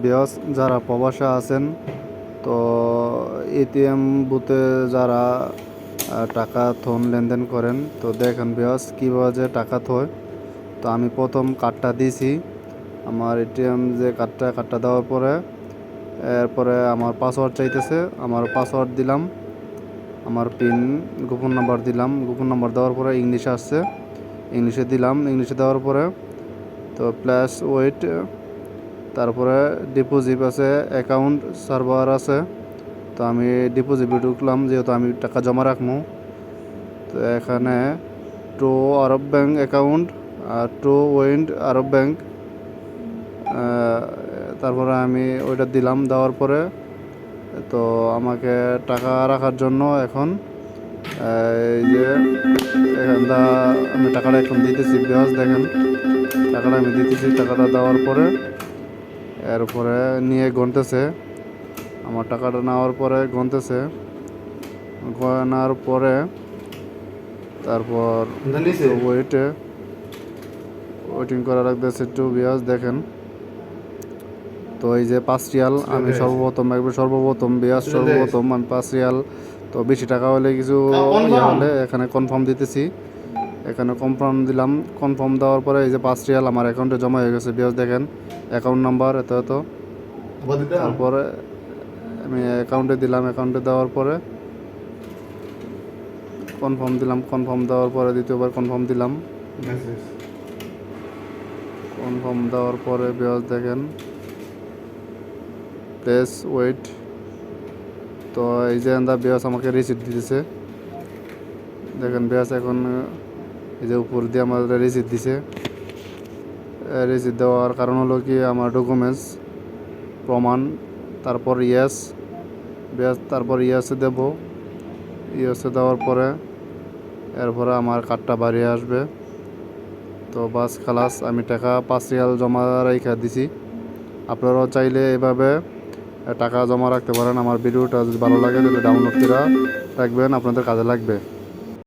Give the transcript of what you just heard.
বিয়স যারা প্রবাসে আছেন, তো এটিএম বুথে যারা টাকা থন লেনদেন করেন, তো দেখেন বিয়স কীভাবে যে টাকা থয়। তো আমি প্রথম কার্ডটা দিয়েছি। আমার এটিএম যে কার্ডটা কার্ডটা দেওয়ার পরে, এরপরে আমার পাসওয়ার্ড চাইতেছে, আমার পাসওয়ার্ড দিলাম, আমার পিন, গোপন নাম্বার দিলাম, গোপন নাম্বার দেওয়ার পরে ইংলিশে আসছে, ইংলিশে দিলাম, ইংলিশে দেওয়ার পরে, তো প্লাস ওয়েট তারপরে ডিপোজিট আছে অ্যাকাউন্ট সার্ভার আছে। তো আমি ডিপোজিটে ঢুকলাম যেহেতু আমি টাকা জমা রাখব। তো এখানে টু আরব ব্যাংক অ্যাকাউন্ট আর টু ওয়েন্ড আরব ব্যাংক তারপরে আমি ওইটা দিলাম দেওয়ার পরে। তো আমাকে টাকা রাখার জন্য এখন এই যে এখানটা আমি টাকাটা এখন দিতেছি বিহাজ দেখেন। টাকাটা আমি দিতেছি, টাকাটা দেওয়ার পরে এরপরে নিয়ে গনতেছে আমার টাকাটা নেওয়ার পরে গনতেছে গনার পরে তারপর ওয়েটে ওয়েটিং করা রাখতেছে একটু বিয়াজ দেখেন। তো এই যে পাঁচ রিয়াল আমি সর্বপ্রথম একবার সর্বপ্রথম বিয়াজ সর্বপ্রথম আমি পাঁচ রিয়াল তো বেশি টাকা হলে কিছু হলে এখানে কনফার্ম দিতেছি। এখানে কনফার্ম দিলাম। কনফার্ম দেওয়ার পরে এই যে পাঁচ রিয়াল আমার অ্যাকাউন্টে জমা হয়ে গেছে। বিয়াজ দেখেন অ্যাকাউন্ট নাম্বার এত এত। তারপরে আমি অ্যাকাউন্টে দিলাম। অ্যাকাউন্টে দেওয়ার পরে কনফার্ম দিলাম। কনফার্ম দেওয়ার পরে দ্বিতীয়বার কনফার্ম দিলাম। কনফার্ম দেওয়ার পরে বিয়াজ দেখেন প্লেস ওয়েট তো এই যে দা বিয়াস আমাকে রিসিপ্ট দিতেছে। দেখেন বিয়াস এখন এই যে উপর দিয়ে আমাদের রিসিপ্ট দিছে। রিসিপ্ট দেওয়ার কারণ হলো কি, আমার ডকুমেন্টস প্রমাণ, তারপর ইয়েস ব্যাস তারপর ইয়েসে দেব। ইয়েসে দেওয়ার পরে এরপরে আমার কার্ডটা বাড়িয়ে আসবে। তো বাস খালাস, আমি টাকা পাঁচ রিয়াল জমা রেখে দিছি। আপনারাও চাইলে এভাবে টাকা জমা রাখতে পারেন। আমার ভিডিওটা যদি ভালো লাগে, তাহলে ডাউনলোড করে রাখবেন। আপনাদের কাজে লাগবে।